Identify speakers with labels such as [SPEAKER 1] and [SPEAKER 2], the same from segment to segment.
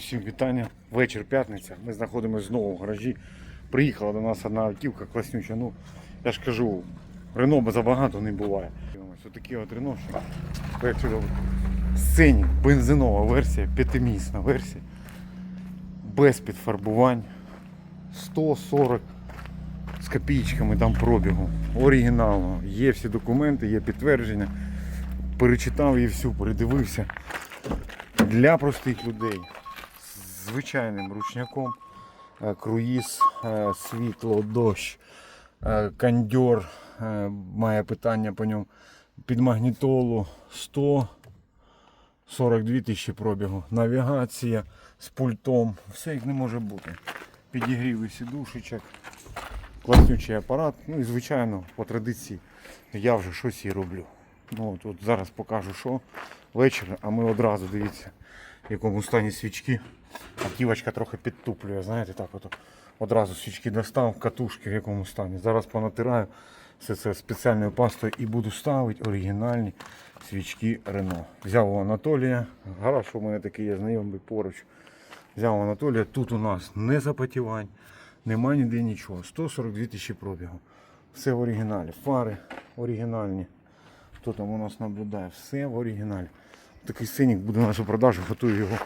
[SPEAKER 1] всім вітання. Вечір п'ятниця. Ми знаходимося знову в гаражі. Приїхала до нас одна автівка класнюча. Ну, я ж кажу, Рено забагато не буває. Ось такі от Рено. Перший сцені, бензинова версія, п'ятимісна версія. Без підфарбувань. 140 з копійками там пробігу. Оригінально. Є всі документи, є підтвердження. Перечитав її всю, передивився. Для простих людей звичайним ручняком, е, круїз, е, світло, дощ, е, кондьор, має питання по ньому. Під магнітолу 142 тисячі пробігу. Навігація з пультом. Все як не може бути. Підігріви сідушечок, класнючий апарат. Ну і звичайно, по традиції я вже щось і роблю. Ну, от, от зараз покажу, що вечір, а ми одразу дивіться, в якому стані свічки. Автівочка трохи підтуплює, знаєте, так от одразу свічки достав, катушки в якому стані. Зараз понатираю все це спеціальною пастою і буду ставити оригінальні свічки Рено. Взяв у Анатолія, гараж у мене такий є знайомий поруч. Взяв у Анатолія, тут у нас не запотівань, нема ніде нічого. 142 тисячі пробігу. Все в оригіналі. Фари оригінальні. Хто там у нас наблюдає? Все в оригіналі. Такий синік буде на нашу продажу, готую його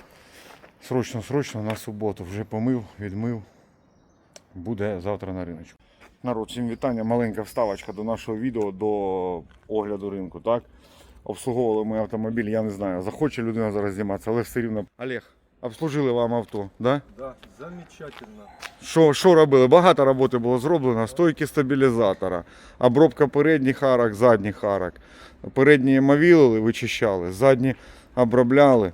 [SPEAKER 1] срочно-срочно на суботу. Вже помив, відмив. Буде завтра на риночку. Народ, всім вітання. Маленька вставочка до нашого відео до огляду ринку. Так? Обслуговували ми автомобіль, я не знаю, захоче людина зараз зніматися, але все рівно. Олег, обслужили вам авто, да?
[SPEAKER 2] Да, замечательно.
[SPEAKER 1] Що, що робили? Багато роботи було зроблено. Стойки стабілізатора, обробка передніх арок, задніх арок. Передні мовілили, вичищали, задні обробляли.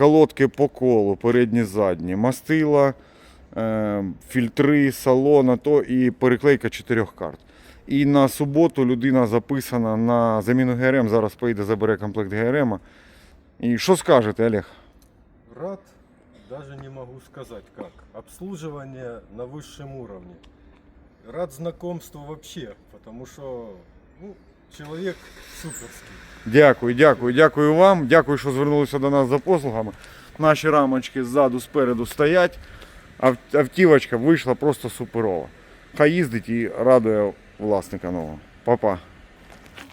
[SPEAKER 1] Колодки по колу, передні, задні, мастила, е, фільтри, салона то і переклейка чотирьох карт. І на суботу людина записана на заміну ГРМ. Зараз поїде, забере комплект ГРМ. І що скажете, Олег?
[SPEAKER 2] Рад, даже не могу сказать как. Обслуживание на высшем уровне. Рад знакомству вообще, потому что ну, человек суперский.
[SPEAKER 1] Дякую, дякую, дякую вам. Дякую, що звернулися до нас за послугами. Наші рамочки ззаду, спереду стоять. Ав- Автівочка вийшла просто суперова. Хай їздить і радує власника нового. Папа.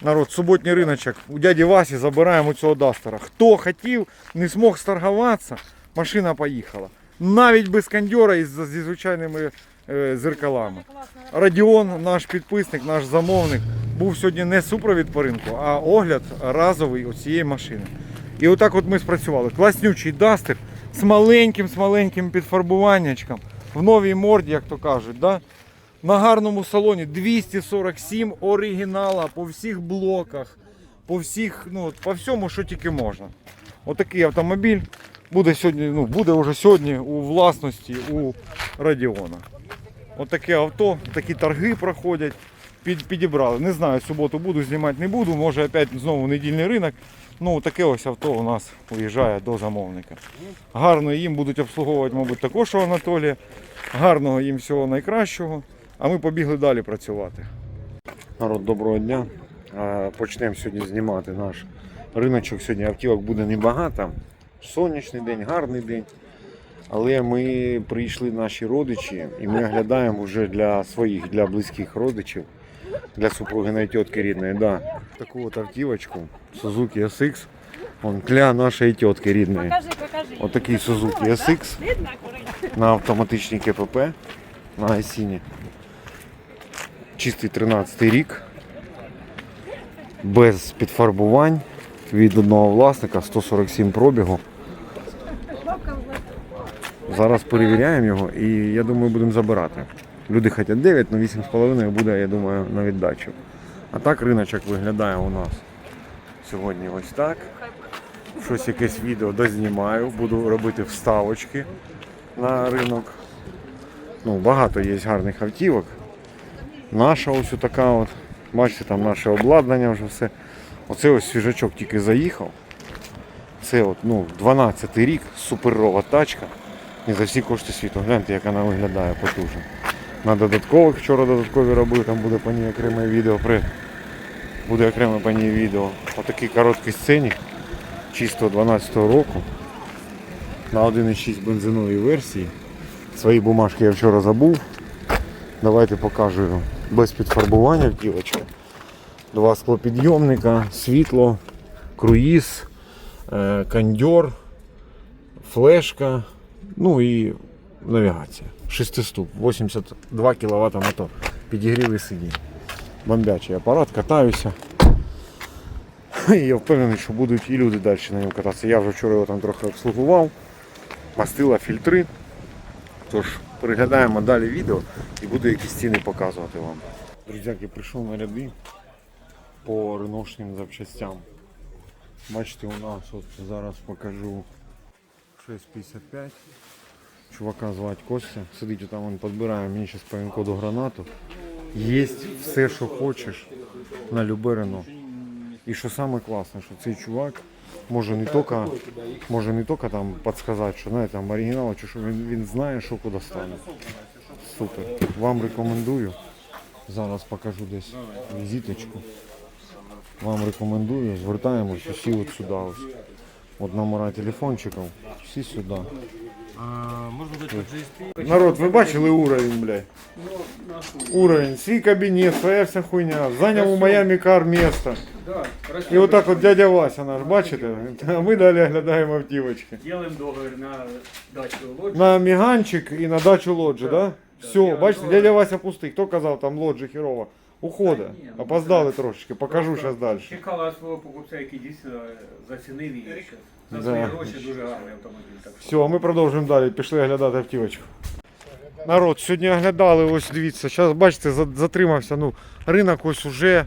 [SPEAKER 1] Народ, суботній риночок. У дяді Васі забираємо цього дастера. Хто хотів, не змог сторгуватися, машина поїхала. Навіть без кондьора і зі звичайними е, зеркалами. Радіон, наш підписник, наш замовник, був сьогодні не супровід по ринку, а огляд разовий оцієї машини. І отак от ми спрацювали. Класнючий дастер з маленьким, з маленьким підфарбуваннячком, в новій морді, як то кажуть. Да? На гарному салоні 247 оригінала по всіх блоках, по всіх, ну, по всьому, що тільки можна. Отакий автомобіль буде сьогодні, ну, буде вже сьогодні у власності у Радіона. Отаке авто, такі торги проходять. Під, підібрали. Не знаю, суботу буду знімати, не буду. Може опять знову недільний ринок. Ну, таке ось авто у нас виїжджає до замовника. Гарно їм будуть обслуговувати, мабуть, також Анатолія. Гарного їм всього найкращого. А ми побігли далі працювати. Народ, доброго дня. Почнемо сьогодні знімати наш риночок. Сьогодні автівок буде небагато. Сонячний день, гарний день. Але ми прийшли наші родичі і ми оглядаємо вже для своїх, для близьких родичів, для супругиної тітки рідної. Да. Таку от автівочку Suzuki SX он, для нашої тітки рідної.
[SPEAKER 3] Покажи, покажи.
[SPEAKER 1] Отакий Suzuki SX на автоматичній КПП на Айсіні. Чистий 13 рік. Без підфарбувань від одного власника 147 пробігу. Зараз перевіряємо його і я думаю будемо забирати. Люди хочуть 9, але 8,5 буде, я думаю, на віддачу. А так риночок виглядає у нас сьогодні ось так. Щось якесь відео дознімаю, буду робити вставочки на ринок. Ну, багато є гарних автівок. Наша ось така от. Бачите, там наше обладнання вже все. Оце ось свіжачок тільки заїхав. Це от, ну, 12 рік, суперова тачка. І за всі кошти світу. Гляньте, як вона виглядає потужно. На додаткових вчора додаткові робив, там буде по ній окреме відео. При... Буде окреме по ній відео. Отакий короткий сценік чисто 12 року. на 1,6 бензиновій версії. Свої бумажки я вчора забув. Давайте покажу без підфарбування автівочка. Два склопідйомника, світло, круїз, е, кондьор, флешка, ну і навігація. Шестиступ, 82 кВт мотор. Підігріли сидінь. Бомбячий апарат, катаюся. І я впевнений, що будуть і люди далі на ньому кататися. Я вже вчора його там трохи обслугував, мастила фільтри. Тож переглядаємо далі відео і буду якісь ціни показувати вам. Друзяки, прийшов на ряди по реношним запчастям. Бачите, у нас от зараз покажу 6,55. Чувака звати Костя. Сидить там, він підбирає мені зараз по коду гранату. Є все, що хочеш на любе Рено. І що саме класне, що цей чувак може не тільки, може не тільки там підказати, що знаєте, там оригінал, чи що він, він знає, що куди стане. Супер. Вам рекомендую. Зараз покажу десь візиточку. Вам рекомендую, звертаємось усі от сюди ось. От номера телефончиків, всі сюди.
[SPEAKER 2] По GSP?
[SPEAKER 1] Народ, ви бачили уровень, блядь? Уровень, свій кабінет, своя вся хуйня. Зайняв у Майамі кар місто.
[SPEAKER 3] Да,
[SPEAKER 1] І отак от дядя Вася наш, бачите? А ми далі глядаємо автівочки.
[SPEAKER 3] Делаем договор на дачу лоджию.
[SPEAKER 1] На Міганчик і на дачу лоджі, да? Все, бачите, дядя Вася пустий. Хто казав там лоджі.
[SPEAKER 3] Та ні, ну,
[SPEAKER 1] Опоздали трошечки, покажу зараз далі.
[SPEAKER 3] Чекала свого покупця, який дійсно зацінив її.
[SPEAKER 1] Да.
[SPEAKER 3] свої гроші дуже гарний автомобіль. Так
[SPEAKER 1] Все, ми продовжуємо далі. Пішли оглядати автівочку. Народ, сьогодні оглядали, ось дивіться, зараз бачите, затримався. Ну, ринок ось уже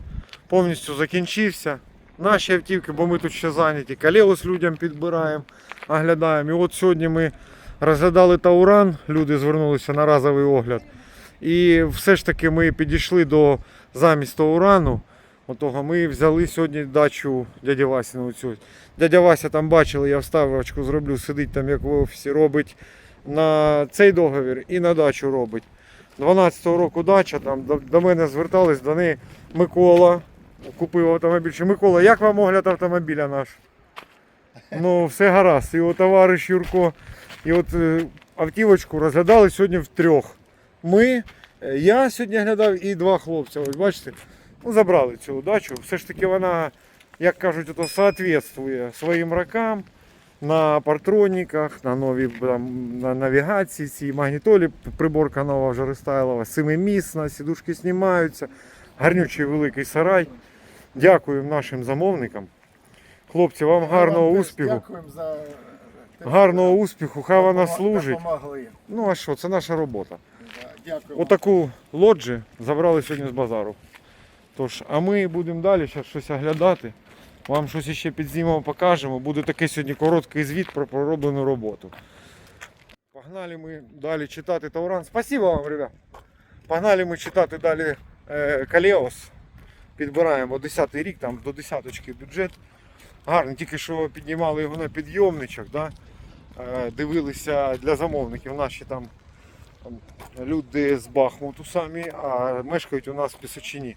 [SPEAKER 1] повністю закінчився. Наші автівки, бо ми тут ще зайняті. Калеус людям підбираємо, оглядаємо. І от сьогодні ми розглядали Тауран, люди звернулися на разовий огляд. І все ж таки ми підійшли до замість Таурану. Отого ми взяли сьогодні дачу дяді Васіну. Цю. Дядя Вася там бачили, я вставочку зроблю, сидить там як в офісі, робить на цей договір і на дачу робить. 12-го року дача, там до, до мене звертались, до неї Микола купив автомобіль. Чи Микола, як вам огляд автомобіля наш? Ну, все гаразд. І от товариш Юрко. І от е, автівочку розглядали сьогодні втрьох. Ми, е, я сьогодні глядав і два хлопця. Ось бачите, ну, забрали цю дачу. Все ж таки вона, як кажуть, ото соответствує своїм рокам. На партроніках, на новій там, на навігації, цій магнітолі, приборка нова вже рестайлова, семимісна, сідушки знімаються, гарнючий великий сарай. Дякую нашим замовникам. Хлопці, вам гарного
[SPEAKER 4] Вам
[SPEAKER 1] успіху.
[SPEAKER 4] Дякуємо за те,
[SPEAKER 1] Гарного успіху, хай вона служить.
[SPEAKER 4] Допомогли.
[SPEAKER 1] Ну а що, це наша робота.
[SPEAKER 4] Дякуємо.
[SPEAKER 1] Отаку лоджі забрали сьогодні з базару. Тож, а ми будемо далі зараз щось оглядати. Вам щось ще підзнімемо, покажемо. Буде такий сьогодні короткий звіт про пророблену роботу. Погнали ми далі читати Тауран. Спасибо вам, ребят. Погнали ми читати далі е, Калеос. Підбираємо 10 рік, там до десяточки бюджет. Гарно, тільки що піднімали його на підйомничок. Да? Е, дивилися для замовників наші там там люди з Бахмуту самі, а мешкають у нас в Пісочині.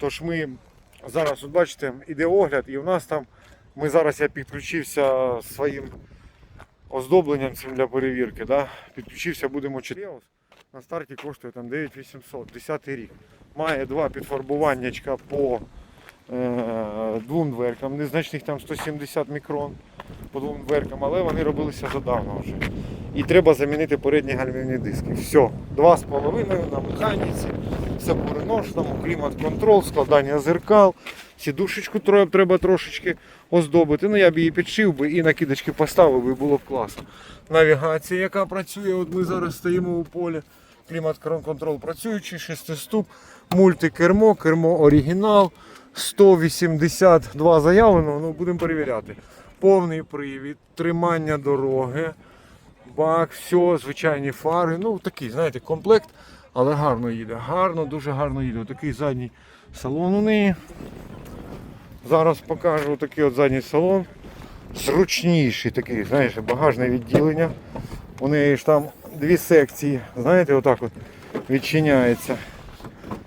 [SPEAKER 1] Тож ми зараз, от бачите, іде огляд, і у нас там, ми зараз я підключився своїм оздобленням цим для перевірки. Да? Підключився, будемо читати. На старті коштує там 9800, 10 рік. Має два підфарбуваннячка по е, двом дверкам, незначних там 170 мікрон по двом дверкам, але вони робилися задавно вже. І треба замінити передні гальмівні диски. Все, два з половиною на механіці, все по реношному, клімат-контроль, складання зеркал, сідушечку треба трошечки оздобити. Ну я б її підшив би і накидочки поставив би, було б класно. Навігація, яка працює, от ми зараз стоїмо у полі. Клімат-контроль працюючий, шестиступ, мультикермо, кермо оригінал, 182 заявлено, ну будемо перевіряти. Повний привід, тримання дороги, бак, все, звичайні фари. Ну такий, знаєте, комплект, але гарно їде. Гарно, дуже гарно їде. Такий задній салон у неї. Зараз покажу такий от задній салон. Зручніший такий, знаєш, багажне відділення. У неї ж там дві секції, знаєте, отак от відчиняється.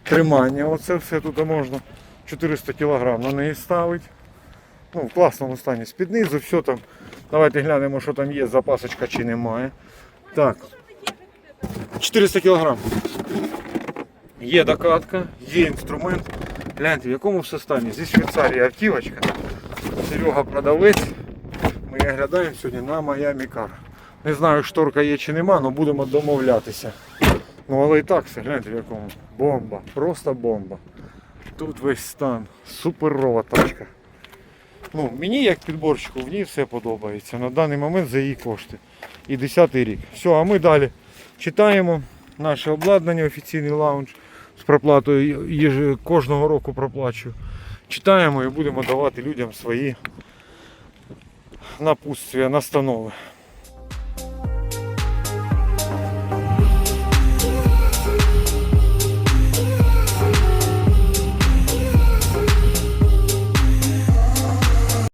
[SPEAKER 1] Тримання, оце все тут можна 400 кг на неї ставити. Ну, в класному стані. З-під все там Давайте глянемо, що там є, запасочка чи немає. Так. 400 кг. Є докатка, є інструмент. Гляньте, в якому все стані. Зі Швейцарії автівочка. Серега продавець. Ми оглядаємо сьогодні на Miami Car. Не знаю, шторка є чи нема, але будемо домовлятися. Ну але і так все, гляньте в якому. Бомба, просто бомба. Тут весь стан. Суперова тачка. Ну, мені як підборщику в ній все подобається. На даний момент за її кошти. І 10-й рік. Все, а ми далі читаємо наше обладнання, офіційний лаунж з проплатою. Їж- Кожного року проплачую. Читаємо і будемо давати людям свої напутствия, настанови.